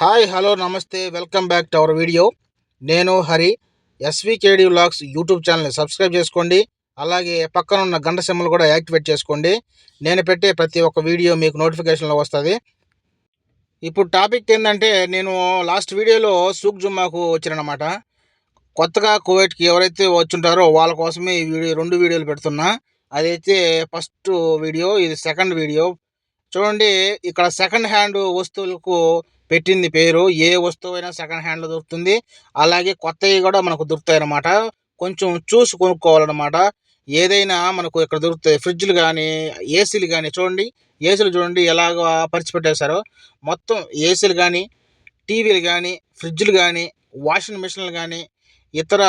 Hi hello నమస్తే welcome back to our video. నేను Hari. SVKD vlogs YouTube ఛానల్ని subscribe చేసుకోండి. అలాగే పక్కన ఉన్న గంట సిమ్మలు కూడా యాక్టివేట్ చేసుకోండి. నేను పెట్టే ప్రతి ఒక్క వీడియో మీకు నోటిఫికేషన్లో వస్తుంది. ఇప్పుడు టాపిక్ ఏంటంటే నేను లాస్ట్ వీడియోలో సూక్ జుమ్మాకు వచ్చానమాట కొత్తగా కువైట్కి ఎవరైతే వచ్చుంటారో వాళ్ళ కోసమే ఈ వీడియో రెండు వీడియోలు పెడుతున్నా. అదైతే ఫస్ట్ వీడియో ఇది సెకండ్ వీడియో. చూడండి ఇక్కడ సెకండ్ హ్యాండ్ వస్తువులకు పెట్టింది పేరు ఏ వస్తువు అయినా సెకండ్ హ్యాండ్లో దొరుకుతుంది. అలాగే కొత్తవి కూడా మనకు దొరుకుతాయి అన్నమాట. కొంచెం చూసి కొనుక్కోవాలన్నమాట. ఏదైనా మనకు ఇక్కడ దొరుకుతాయి. ఫ్రిడ్జ్లు కానీ ఏసీలు కానీ చూడండి. ఏసీలు చూడండి ఎలాగ పరిచి పెట్టేశారో. మొత్తం ఏసీలు కానీ టీవీలు కానీ ఫ్రిడ్జ్లు కానీ వాషింగ్ మిషన్లు కానీ ఇతర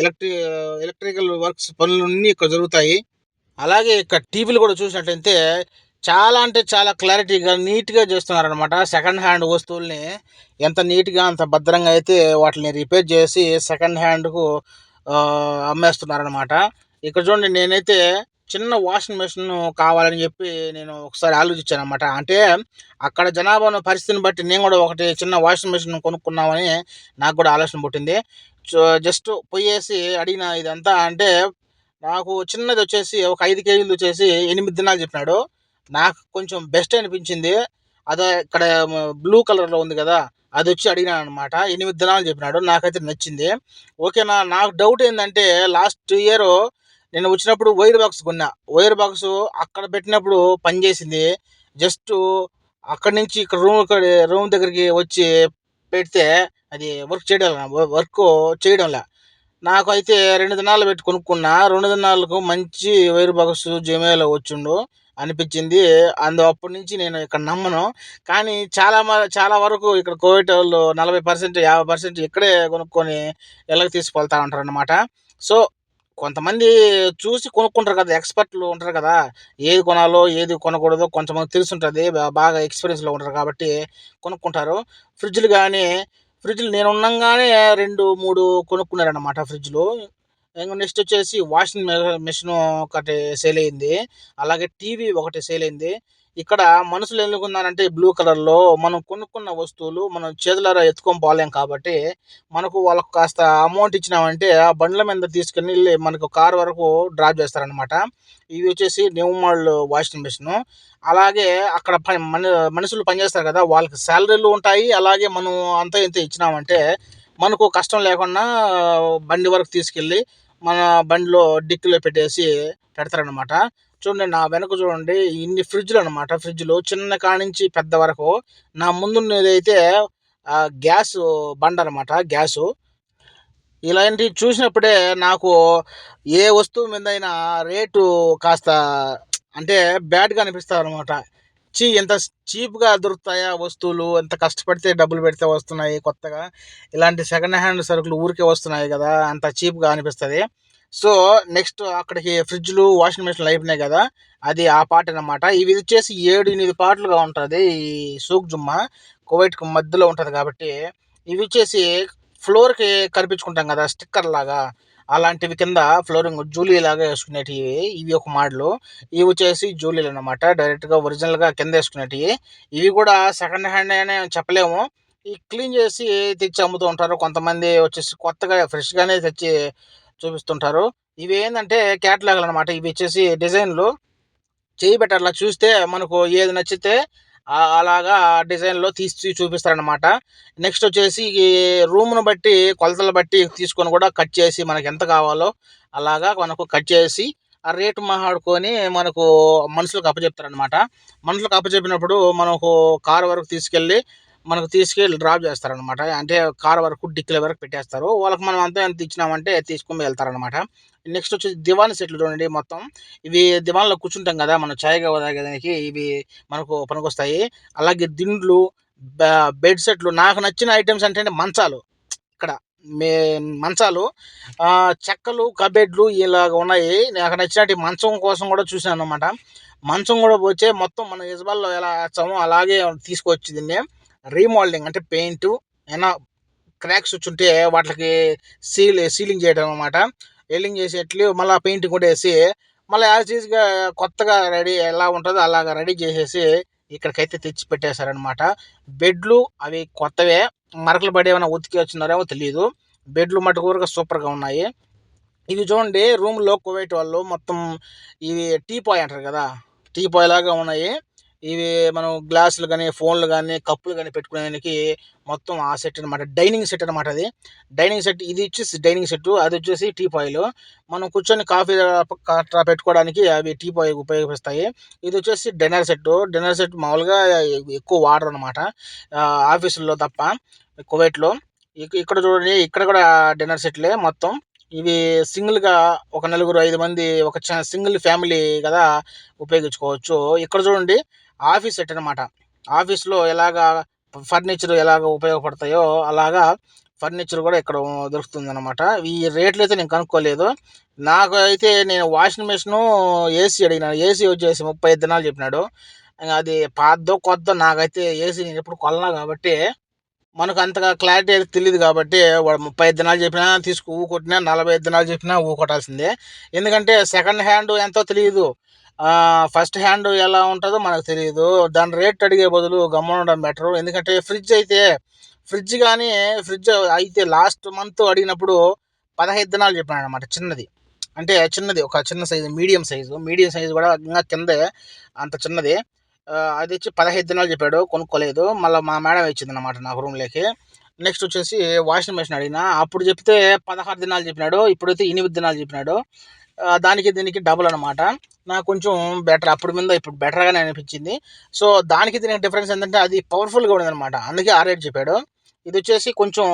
ఎలక్ట్రి ఎలక్ట్రికల్ వర్క్స్ పనులన్నీ ఇక్కడ జరుగుతాయి. అలాగే ఇక్కడ టీవీలు కూడా చూసినట్లయితే చాలా అంటే చాలా క్లారిటీగా నీట్గా చేస్తున్నారనమాట సెకండ్ హ్యాండ్ వస్తువుల్ని ఎంత నీట్గా అంత భద్రంగా అయితే వాటిని రిపేర్ చేసి సెకండ్ హ్యాండ్కు అమ్మేస్తున్నారనమాట ఇక్కడ చూడండి నేనైతే చిన్న వాషింగ్ మెషిన్ కావాలని చెప్పి నేను ఒకసారి ఆలోచించాను అనమాట అంటే అక్కడ జనాభా పరిస్థితిని బట్టి నేను కూడా ఒకటి చిన్న వాషింగ్ మెషిన్ కొనుక్కున్నామని నాకు కూడా ఆలోచన పుట్టింది. జస్ట్ పోయేసి అడిగిన ఇదంతా అంటే నాకు చిన్నది వచ్చేసి ఒక ఐదు కేజీలు వచ్చేసి ఎనిమిది దినాలు చెప్పినాడు. నాకు కొంచెం బెస్ట్ అనిపించింది. అదే ఇక్కడ బ్లూ కలర్లో ఉంది కదా అది వచ్చి అడిగినాను అనమాట ఎనిమిది దినాలు చెప్పినాడు నాకైతే నచ్చింది. ఓకేనా నాకు డౌట్ ఏంటంటే లాస్ట్ ఇయర్ నేను వచ్చినప్పుడు వైర్ బాక్స్ కొన్నా. వైర్ బాక్స్ అక్కడ పెట్టినప్పుడు పనిచేసింది జస్ట్ అక్కడి నుంచి ఇక్కడ రూమ్ రూమ్ దగ్గరికి వచ్చి పెడితే అది వర్క్ చేయడం వర్క్ చేయడంలే. నాకు అయితే రెండు దినాలు పెట్టి కొనుక్కున్నా. రెండు దినాలకు మంచి వైర్ బాక్స్ జమేలో వచ్చిండు. అనిపించింది. అందు అప్పటి నుంచి నేను ఇక్కడ నమ్మను. కానీ చాలా చాలా వరకు ఇక్కడ కోవిడ్ వాళ్ళు నలభై పర్సెంట్ యాభై పర్సెంట్ ఇక్కడే కొనుక్కొని ఎలాగ తీసుకువెళ్తా ఉంటారు అనమాట సో కొంతమంది చూసి కొనుక్కుంటారు కదా ఎక్స్పర్ట్లు ఉంటారు కదా ఏది కొనాలో ఏది కొనకూడదో కొంతమంది తెలుసుంటుంది బాగా ఎక్స్పీరియన్స్లో ఉంటారు కాబట్టి కొనుక్కుంటారు. ఫ్రిడ్జ్లు కానీ ఫ్రిడ్జ్లు నేను ఉండగానే రెండు మూడు కొనుక్కున్నారనమాట ఫ్రిడ్జ్లు. నెక్స్ట్ వచ్చేసి వాషింగ్ మెషిన్ ఒకటి సేల్ అయింది. అలాగే టీవీ ఒకటి సేల్ అయింది. ఇక్కడ మనుషులు ఎందుకున్నారంటే బ్లూ కలర్లో మనం కొనుక్కున్న వస్తువులు మనం చేతులారా ఎత్తుకొని పోలేం కాబట్టి మనకు వాళ్ళకు కాస్త అమౌంట్ ఇచ్చినామంటే ఆ బండ్ల మీద తీసుకుని వెళ్ళి మనకు కార్ వరకు డ్రాప్ చేస్తారనమాట ఇవి వచ్చేసి న్యూ మోడల్ వాషింగ్ మెషిన్ అలాగే అక్కడ పని మన మనుషులు పనిచేస్తారు కదా వాళ్ళకి శాలరీలు ఉంటాయి. అలాగే మనం అంత ఇంత ఇచ్చినామంటే మనకు కష్టం లేకుండా బండి వరకు తీసుకెళ్ళి మన బండిలో డిక్కీలో పెట్టేసి పెడతారనమాట చూడండి నా వెనక చూడండి ఇన్ని ఫ్రిడ్జ్లు అనమాట ఫ్రిడ్జ్లు చిన్న కానించి పెద్ద వరకు. నా ముందున్నదైతే గ్యాస్ బండ అనమాట గ్యాసు. ఇలాంటివి చూసినప్పుడే నాకు ఏ వస్తువు మీద అయినా రేటు కాస్త అంటే బ్యాడ్గా అనిపిస్తుంది అనమాట చీ ఎంత చీప్గా దొరుకుతాయా వస్తువులు ఎంత కష్టపడితే డబ్బులు పెడితే వస్తున్నాయి కొత్తగా. ఇలాంటి సెకండ్ హ్యాండ్ సరుకులు ఊరికే వస్తున్నాయి కదా అంత చీప్గా అనిపిస్తుంది. సో నెక్స్ట్ అక్కడికి ఫ్రిడ్జ్లు వాషింగ్ మిషన్లు అయిపోయినాయి కదా అది ఆ పార్ట్ అనమాట ఇవి వచ్చేసి ఏడు ఎనిమిది పార్ట్లుగా ఉంటుంది ఈ సూక్ జుమ్మా. కువైట్కి మధ్యలో ఉంటుంది కాబట్టి ఇవి వచ్చేసి ఫ్లోర్కి కనిపించుకుంటాం కదా స్టిక్కర్ లాగా. అలాంటివి కింద ఫ్లోరింగ్ జూలీ లాగా వేసుకునేటివి. ఇవి ఒక మోడలు. ఇవి వచ్చేసి జూలీలు అనమాట డైరెక్ట్గా ఒరిజినల్గా కింద వేసుకునేటివి. ఇవి కూడా సెకండ్ హ్యాండ్ అనే చెప్పలేము. ఈ క్లీన్ చేసి తెచ్చి అమ్ముతూ ఉంటారు. కొంతమంది వచ్చేసి కొత్తగా ఫ్రెష్గానే తెచ్చి చూపిస్తుంటారు. ఇవి ఏంటంటే క్యాటలాగ్లు అనమాట ఇవి వచ్చేసి డిజైన్లు చేయి పెట్టాలా చూస్తే మనకు ఏది నచ్చితే అలాగా డిజైన్లో తీసి చూపిస్తారనమాట నెక్స్ట్ వచ్చేసి ఈ రూమ్ను బట్టి కొలతలు బట్టి తీసుకొని కూడా కట్ చేసి మనకి ఎంత కావాలో అలాగా మనకు కట్ చేసి ఆ రేటు మాట్లాడుకొని మనకు మనుషులకు అప్పచెప్తారనమాట మనుషులకు అప్పచెప్పినప్పుడు మనకు కారు వరకు తీసుకెళ్ళి మనకు తీసుకెళ్ళి డ్రాప్ చేస్తారనమాట అంటే కార్ వరకు డిక్కిల వరకు పెట్టేస్తారు. వాళ్ళకి మనం అంతా ఎంత ఇచ్చినామంటే తీసుకొని వెళ్తారనమాట నెక్స్ట్ వచ్చి దివాన్ సెట్లు చూడండి మొత్తం. ఇవి దివాన్లో కూర్చుంటాం కదా మనం ఛాయ్గా తాగేదానికి ఇవి మనకు పనికొస్తాయి. అలాగే దిండ్లు బెడ్ సెట్లు. నాకు నచ్చిన ఐటమ్స్ అంటే మంచాలు. ఇక్కడ మే మంచాలు. చెక్కలు కబెడ్లు ఇలాగ ఉన్నాయి. నాకు నచ్చినట్టు మంచం కోసం కూడా చూసాను అనమాట మంచం కూడా వచ్చే మొత్తం మన యజమాల్లో ఎలా వేస్తామో అలాగే తీసుకొచ్చి దీన్ని రీమోడలింగ్ అంటే పెయింట్ ఏమైనా క్రాక్స్ వచ్చుంటే వాటికి సీల్ సీలింగ్ చేయడం అనమాట ఎల్లింగ్ చేసేట్లు మళ్ళీ పెయింటింగ్ కూడా వేసి మళ్ళీ యాజ్ ఈజ్గా కొత్తగా రెడీ ఎలా ఉంటుందో అలాగా రెడీ చేసేసి ఇక్కడికైతే తెచ్చి పెట్టేశారనమాట బెడ్లు అవి కొత్తవే. మరకలు పడి ఏమైనా ఉతికి వచ్చినారేమో తెలియదు బెడ్లు మటుకు ఊరగా సూపర్గా ఉన్నాయి. ఇవి చూడండి రూమ్లో కువైట్ వాళ్ళు మొత్తం ఇవి టీ పాయ్ అంటారు కదా టీ పాయ్ లాగా ఉన్నాయి. ఇవి మనం గ్లాసులు కానీ ఫోన్లు కానీ కప్పులు కానీ పెట్టుకునేదానికి మొత్తం ఆ సెట్ అనమాట డైనింగ్ సెట్ అనమాట అది. డైనింగ్ సెట్ ఇది వచ్చేసి డైనింగ్ సెట్ అది వచ్చేసి టీ పాయిలు. మనం కూర్చొని కాఫీ అట్లా పెట్టుకోవడానికి అవి టీ పాయ్ ఉపయోగిస్తాయి. ఇది వచ్చేసి డిన్నర్ సెట్ డిన్నర్ సెట్ మామూలుగా ఎక్కువ వాడరు అనమాట ఆఫీసుల్లో తప్ప కువైట్లో. ఇక్కడ చూడండి ఇక్కడ కూడా డిన్నర్ సెట్లే మొత్తం. ఇవి సింగిల్గా ఒక నలుగురు ఐదు మంది ఒక సింగిల్ ఫ్యామిలీ కదా ఉపయోగించుకోవచ్చు. ఇక్కడ చూడండి ఆఫీస్ సెట్ అనమాట ఆఫీస్లో ఎలాగా ఫర్నిచర్ ఎలాగ ఉపయోగపడతాయో అలాగా ఫర్నిచర్ కూడా ఇక్కడ దొరుకుతుంది అనమాట ఈ రేట్లు అయితే నేను కనుక్కోలేదు. నాకు అయితే నేను వాషింగ్ మిషను ఏసీ అడిగినాను. ఏసీ వచ్చేసి ముప్పై ఐదు దినాలు చెప్పినాడు. అది పాతదో కొత్త నాకైతే ఏసీ నేను ఎప్పుడు కొలనా కాబట్టి మనకు అంతగా క్లారిటీ అయితే తెలియదు కాబట్టి వాడు ముప్పై ఐదు దినాలు చెప్పినా తీసుకు ఊకొట్టినా నలభై ఐదు దినాలు చెప్పినా ఊకొట్టాల్సిందే ఎందుకంటే సెకండ్ హ్యాండ్ ఎంతో తెలియదు ఫస్ట్ హ్యాండ్ ఎలా ఉంటుందో మనకు తెలియదు దాని రేట్ అడిగే బదులు గమ్మనడం బెటర్ ఎందుకంటే ఫ్రిడ్జ్ అయితే ఫ్రిడ్జ్ కానీ ఫ్రిడ్జ్ అయితే లాస్ట్ మంత్ అడిగినప్పుడు పదహైదు దినాలు చెప్పాను అనమాట చిన్నది. అంటే చిన్నది ఒక చిన్న size medium size medium size కూడా ఇంకా కిందే అంత చిన్నది. అది వచ్చి పదహైదు దినాలు చెప్పాడు కొనుక్కోలేదు. మళ్ళీ మా మేడం ఇచ్చింది అనమాట నాకు రూమ్లోకి నెక్స్ట్ వచ్చేసి వాషింగ్ మెషిన్ అడిగిన. అప్పుడు చెప్తే పదహారు దినాలు చెప్పినాడు. ఇప్పుడైతే ఎనిమిది దినాలు చెప్పినాడు. దానికి దీనికి డబుల్ అనమాట నాకు కొంచెం బెటర్ అప్పుడు మీద ఇప్పుడు బెటర్గానే అనిపించింది. సో దానికి దీనికి డిఫరెన్స్ ఏంటంటే అది పవర్ఫుల్గా అనమాట అందుకే ఆ రేట్ చెప్పాడు. ఇది వచ్చేసి కొంచెం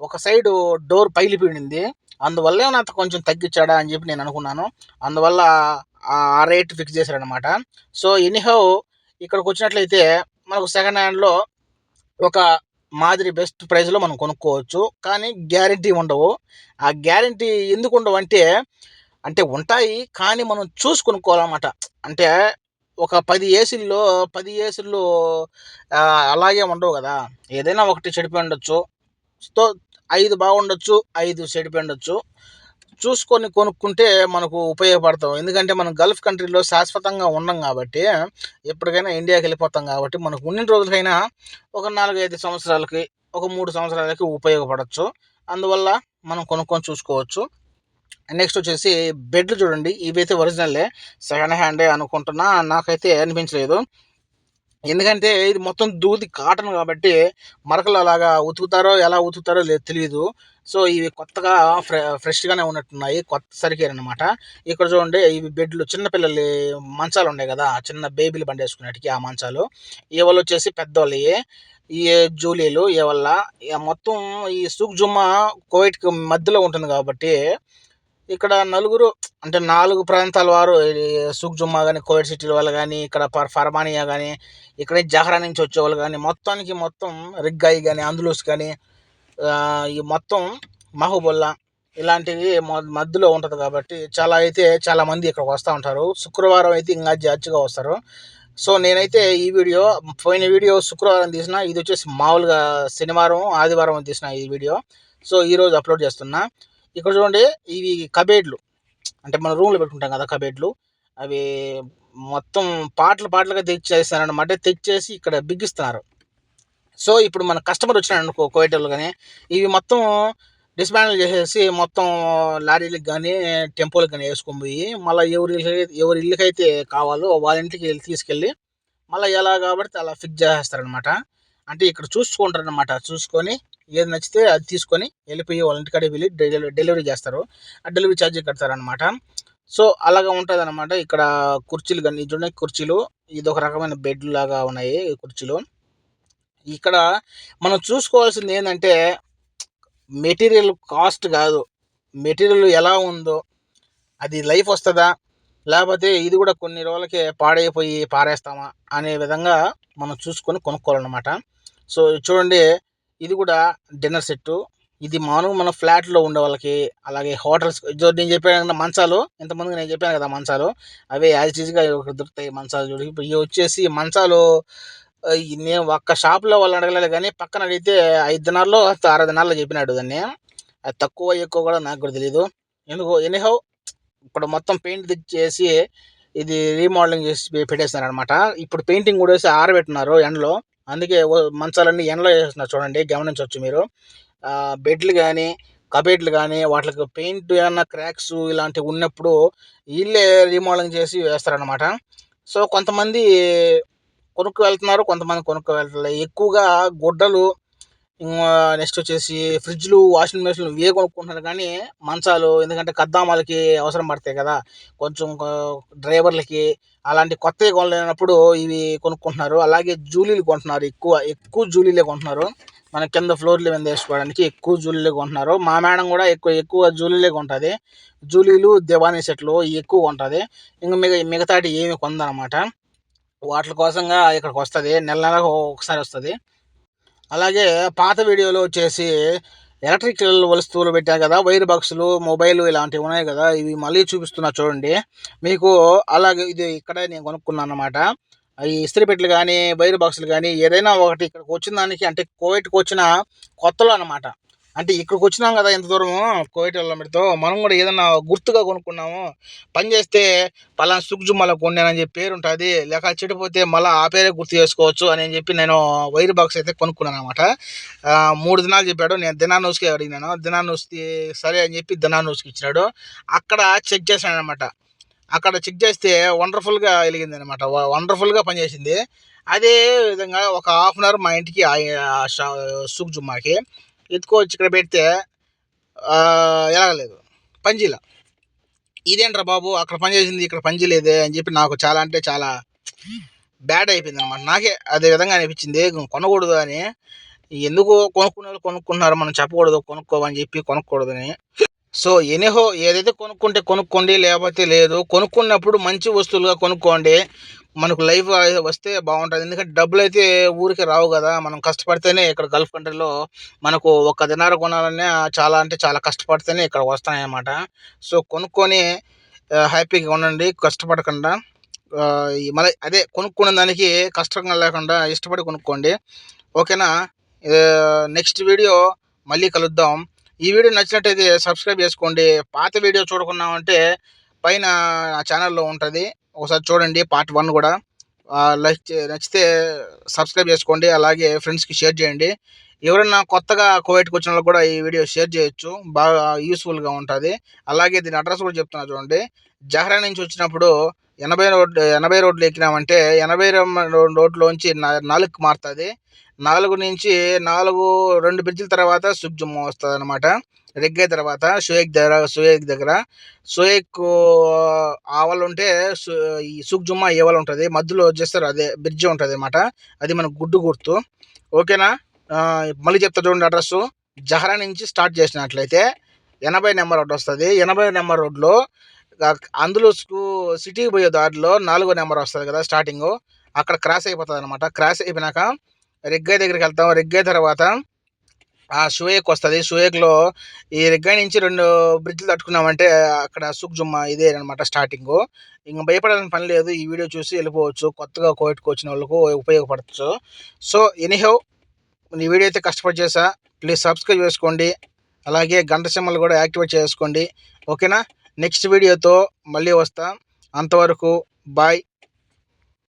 ఒక సైడ్ డోర్ పైలిపోయింది అందువల్ల నాకు కొంచెం తగ్గించాడా అని చెప్పి నేను అనుకున్నాను. అందువల్ల ఆ రేట్ ఫిక్స్ చేశారనమాట సో ఎనీహౌ ఇక్కడికి వచ్చినట్లయితే మనకు సెకండ్ హ్యాండ్లో ఒక మాదిరి బెస్ట్ ప్రైస్లో మనం కొనుక్కోవచ్చు. కానీ గ్యారంటీ ఉండవు. ఆ గ్యారంటీ ఎందుకు ఉండవు అంటే అంటే ఉంటాయి కానీ మనం చూసి కొనుక్కోవాలన్నమాట. అంటే ఒక పది ఏసీల్లో పది ఏసీల్లో అలాగే ఉండవు కదా. ఏదైనా ఒకటి చెడిపోయి ఉండొచ్చు. సో ఐదు బాగుండొచ్చు ఐదు చెడిపోయి ఉండొచ్చు. చూసుకొని కొనుక్కుంటే మనకు ఉపయోగపడతాం. ఎందుకంటే మనం గల్ఫ్ కంట్రీలో శాశ్వతంగా ఉన్నాం కాబట్టి ఎప్పటికైనా ఇండియాకి వెళ్ళిపోతాం కాబట్టి మనకు ఉన్న రోజులకైనా ఒక నాలుగైదు సంవత్సరాలకి ఒక మూడు సంవత్సరాలకి ఉపయోగపడవచ్చు అందువల్ల మనం కొనుక్కొని చూసుకోవచ్చు. నెక్స్ట్ వచ్చేసి బెడ్లు చూడండి. ఇవైతే ఒరిజినల్లే సెకండ్ హ్యాండే అనుకుంటున్నా. నాకైతే అనిపించలేదు. ఎందుకంటే ఇది మొత్తం దూది కాటన్ కాబట్టి మరకలు అలాగా ఉతుకుతారో ఎలా ఉతుకుతారో లేదు తెలియదు సో ఇవి కొత్తగా ఫ్రె ఫ్రెష్గానే ఉన్నట్టున్నాయి. కొత్త సరికేరు అనమాట ఇక్కడ చూడండి ఇవి బెడ్లు చిన్నపిల్లలు మంచాలు ఉన్నాయి కదా. చిన్న బేబీలు బండేసుకునేటికి ఆ మంచాలు. ఇవాళ వచ్చేసి పెద్దవాళ్ళు ఈ జూలీలు ఇవల్ల మొత్తం ఈ సూక్ జుమ్మా కోవిడ్కి మధ్యలో ఉంటుంది కాబట్టి ఇక్కడ నలుగురు అంటే నాలుగు ప్రాంతాల వారు సుక్ జుమ్మా కానీ కోవిడ్ సిటీల వాళ్ళు కానీ ఇక్కడ ఫర్మానియా కానీ ఇక్కడే జహరా నుంచి వచ్చేవాళ్ళు కానీ మొత్తానికి మొత్తం రిగ్గాయి కానీ అందులోస్ కానీ ఈ మొత్తం మహబుల్లా ఇలాంటివి మధ్యలో ఉంటుంది కాబట్టి చాలా అయితే చాలామంది ఇక్కడికి వస్తూ ఉంటారు. శుక్రవారం అయితే ఇంకా జాచిగా వస్తారు. సో నేనైతే ఈ వీడియో పోయిన వీడియో శుక్రవారం తీసిన ఇది వచ్చేసి మామూలుగా శనివారం ఆదివారం తీసిన ఈ వీడియో. సో ఈరోజు అప్లోడ్ చేస్తున్నా. ఇక్కడ చూడండి ఇవి కబేడ్లు. అంటే మన రూమ్లో పెట్టుకుంటాం కదా కబేడ్లు. అవి మొత్తం పాటలు పాటలుగా తెచ్చేస్తారనమాట తెచ్చేసి ఇక్కడ బిగిస్తున్నారు. సో ఇప్పుడు మన కస్టమర్ వచ్చినాడు అనుకో కోయటలు కానీ ఇవి మొత్తం డిస్మాండిల్ చేసేసి మొత్తం లారీలకు కానీ టెంపోలకు కానీ వేసుకొని పోయి మళ్ళీ ఎవరి ఎవరి ఇల్లుకైతే కావాలో వాళ్ళ ఇంటికి వెళ్ళి తీసుకెళ్ళి మళ్ళీ ఎలా కాబట్టి అలా ఫిక్స్ చేసేస్తారనమాట అంటే ఇక్కడ చూసుకుంటారనమాట చూసుకొని ఏది నచ్చితే అది తీసుకొని వెళ్ళిపోయి వాళ్ళ ఇంటికాడికి వెళ్ళి డెలివరీ డెలివరీ చేస్తారు. ఆ డెలివరీ ఛార్జీ కడతారనమాట సో అలాగా ఉంటుంది అనమాట ఇక్కడ కుర్చీలు కానీ చూడండి కుర్చీలు. ఇది ఒక రకమైన బెడ్ లాగా ఉన్నాయి కుర్చీలు. ఇక్కడ మనం చూసుకోవాల్సింది ఏంటంటే మెటీరియల్ కాస్ట్ కాదు. మెటీరియల్ ఎలా ఉందో అది లైఫ్ వస్తుందా? లేకపోతే ఇది కూడా కొన్ని రోజులకే పాడైపోయి పారేస్తామా? అనే విధంగా మనం చూసుకొని కొనుక్కోవాలన్నమాట. సో చూడండి. ఇది కూడా డిన్నర్ సెట్టు. ఇది మామూలుగా మన ఫ్లాట్లో ఉండే వాళ్ళకి అలాగే హోటల్స్ నేను చెప్పాను మంచాలు. ఇంతమందికి నేను చెప్పాను కదా మంచాలు. అవే యాజ్ ఈజ్గా దొరుకుతాయి మంచాలు చూడి. ఇవి వచ్చేసి మంచాలు నేను ఒక్క షాప్లో వాళ్ళు అడగలేదు కానీ పక్కన అడిగితే ఐదు దినాల్లో ఆరు దినాల్లో చెప్పినాడు దాన్ని. అది తక్కువ ఎక్కువ కూడా నాకు కూడా తెలియదు ఎందుకు ఎనీహౌ ఇప్పుడు మొత్తం పెయింట్ తెచ్చేసి ఇది రీమోడలింగ్ చేసి పెట్టేస్తున్నారు అనమాట ఇప్పుడు పెయింటింగ్ కూడా వేసి ఆరబెట్టున్నారు ఎండలో. అందుకే ఓ- మంచాలన్నీ ఎండలో వేస్తున్నారు చూడండి గమనించవచ్చు మీరు. బెడ్లు కానీ కబెడ్లు కానీ వాటికి పెయింట్ ఏమన్నా క్రాక్స్ ఇలాంటివి ఉన్నప్పుడు వీళ్ళే రీమోడలింగ్ చేసి వేస్తారనమాట సో కొంతమంది కొనుక్కు వెళ్తున్నారు కొంతమంది కొనుక్కు వెళ్తలేదు ఎక్కువగా గుడ్డలు నెక్స్ట్ వచ్చేసి ఫ్రిడ్జ్లు వాషింగ్ మెషిన్లు ఇవే కొనుక్కుంటున్నారు కానీ మంచాలు ఎందుకంటే కద్దామాలకి అవసరం పడతాయి కదా. కొంచెం డ్రైవర్లకి అలాంటి కొత్తవి కొనలేనప్పుడు ఇవి కొనుక్కుంటున్నారు. అలాగే జూలీలు కొంటున్నారు ఎక్కువ ఎక్కువ జూలీలే కొంటున్నారు. మన కింద ఫ్లోర్లు మీద వేసుకోవడానికి ఎక్కువ జూలీలే కొంటున్నారు. మా మేడం కూడా ఎక్కువ ఎక్కువ జూలీలే కొంటుంది. జూలీలు దివానీ సెట్లు ఎక్కువ కొంటుంది. ఇంకా మిగ మిగతాటి ఏమి కొందనమాట వాటి కోసంగా ఇక్కడికి వస్తుంది. నెల నెలకు ఒకసారి వస్తుంది. అలాగే పాత వీడియోలో వచ్చేసి ఎలక్ట్రికల్ వస్తువులు పెట్టాను కదా వైర్ బాక్సులు మొబైల్ ఇలాంటివి ఉన్నాయి కదా ఇవి మళ్ళీ చూపిస్తున్నా చూడండి. మీకు అలాగే ఇది ఇక్కడే నేను కొనుక్కున్నాను అనమాట ఈ ఇస్త్రీ పెట్టలు కానీ వైర్ బాక్సులు కానీ ఏదైనా ఒకటి ఇక్కడికి వచ్చిన దానికి అంటే కోవిడ్కి వచ్చిన కొత్తలో అనమాట అంటే ఇక్కడికి వచ్చినాం కదా ఎంత దూరము కోవిడ్ వెళ్ళడంతో మనం కూడా ఏదన్నా గుర్తుగా కొనుక్కున్నాము. పని చేస్తే పలానా సుగ్జు మళ్ళీ కొన్నానని చెప్పి పేరు ఉంటుంది. లేక చెడిపోతే మళ్ళీ ఆ పేరే గుర్తు చేసుకోవచ్చు అని చెప్పి నేను వైర్ బాక్స్ అయితే కొనుక్కున్నాను అనమాట మూడు దినాలు చెప్పాడు. నేను దినానూస్కి అడిగినాను దినానూస్కి సరే అని చెప్పి దినానూస్కి ఇచ్చినాడు. అక్కడ చెక్ చేశాను అనమాట అక్కడ చెక్ చేస్తే వండర్ఫుల్గా వెలిగింది అనమాట వండర్ఫుల్గా పనిచేసింది. అదే విధంగా ఒక హాఫ్ అన్ అవర్ మా ఇంటికి సుక్జుమ్మాకి ఎత్తుకోవచ్చు ఇక్కడ పెడితే ఎలాగలేదు. పంజీల. ఇదేంట్రా బాబు అక్కడ పనిచేసింది ఇక్కడ పని అని చెప్పి నాకు చాలా అంటే చాలా బ్యాడ్ అయిపోయింది అనమాట నాకే అదే విధంగా అనిపించింది. కొనకూడదు అని. ఎందుకు కొనుక్కునే వాళ్ళు కొనుక్కున్నారు మనం చెప్పకూడదు కొనుక్కోవని చెప్పి కొనుక్కూడదని సో ఎనీహో ఏదైతే కొనుక్కుంటే కొనుక్కోండి లేకపోతే లేదు కొనుక్కున్నప్పుడు మంచి వస్తువులుగా కొనుక్కోండి. మనకు లైఫ్ వస్తే బాగుంటుంది. ఎందుకంటే డబ్బులు అయితే ఊరికే రావు కదా. మనం కష్టపడితేనే ఇక్కడ గల్ఫ్ కంట్రీలో మనకు ఒక దినార కొనాలనే చాలా అంటే చాలా కష్టపడితేనే ఇక్కడ వస్తాయన్నమాట సో కొనుక్కొని హ్యాపీగా ఉండండి కష్టపడకుండా మళ్ళీ అదే కొనుక్కున్న దానికి కష్టంగా లేకుండా ఇష్టపడి కొనుక్కోండి. ఓకేనా? నెక్స్ట్ వీడియో మళ్ళీ కలుద్దాం. ఈ వీడియో నచ్చినట్టయితే సబ్స్క్రైబ్ చేసుకోండి. పాత వీడియో చూడకున్నామంటే పైన నా ఛానల్లో ఉంటుంది. ఒకసారి చూడండి పార్ట్ వన్ కూడా. లైక్ నచ్చితే సబ్స్క్రైబ్ చేసుకోండి అలాగే ఫ్రెండ్స్కి షేర్ చేయండి. ఎవరైనా కొత్తగా కోవిడ్కి వచ్చిన వాళ్ళకి కూడా ఈ వీడియో షేర్ చేయొచ్చు. బాగా యూస్ఫుల్గా ఉంటుంది. అలాగే దీని అడ్రస్ కూడా చెప్తున్నా చూడండి. జహరా నుంచి వచ్చినప్పుడు ఎనభై రోడ్ ఎనభై రోడ్లు ఎక్కినామంటే ఎనభై రోడ్లోంచి నాలుగు మారుతుంది. నాలుగు నుంచి నాలుగు రెండు బ్రిడ్జిల తర్వాత సుగ్జుమ్మ వస్తుంది అనమాట రెగ్గే తర్వాత సుయేక్ దగ్గర షుయేక్ దగ్గర. షుయేక్ ఆవలు ఉంటే సు- ఈ సుగ్జుమ్మ ఏవలు ఉంటుంది. మధ్యలో వచ్చేస్తారు అదే బ్రిడ్జ్ ఉంటుంది అనమాట అది మన గుడ్డు గుర్తు. ఓకేనా? మళ్ళీ చెప్తా చూడండి అడ్రస్ జహరా నుంచి స్టార్ట్ చేసినట్లయితే ఎనభై నెంబర్ రోడ్ వస్తుంది. ఎనభై నెంబర్ రోడ్లో అందులో స్కూ- సిటీకి పోయే దారిలో నాలుగో నెంబర్ వస్తుంది కదా స్టార్టింగ్. అక్కడ క్రాస్ అయిపోతుంది అనమాట క్రాస్ అయిపోయినాక రెగ్గై దగ్గరికి వెళ్తాం. రెగ్గాయ్ తర్వాత ఆ షుయేక్ వస్తుంది. షుయేక్లో ఈ రెగ్గా నుంచి రెండు బ్రిడ్జ్లు తట్టుకున్నామంటే అక్కడ సుక్ జుమ్మా ఇదే అనమాట స్టార్టింగ్. ఇంకా భయపడాల్సిన పని లేదు. ఈ వీడియో చూసి వెళ్ళిపోవచ్చు. కొత్తగా కోవిడ్కి వచ్చిన వాళ్ళకు ఉపయోగపడచ్చు. సో ఎనీహౌ ఈ వీడియో అయితే కష్టపడి చేసా. ప్లీజ్ సబ్స్క్రైబ్ చేసుకోండి. అలాగే గంట సింహలు కూడా యాక్టివేట్ చేసుకోండి. ఓకేనా? నెక్స్ట్ వీడియోతో మళ్ళీ వస్తాం. అంతవరకు బాయ్.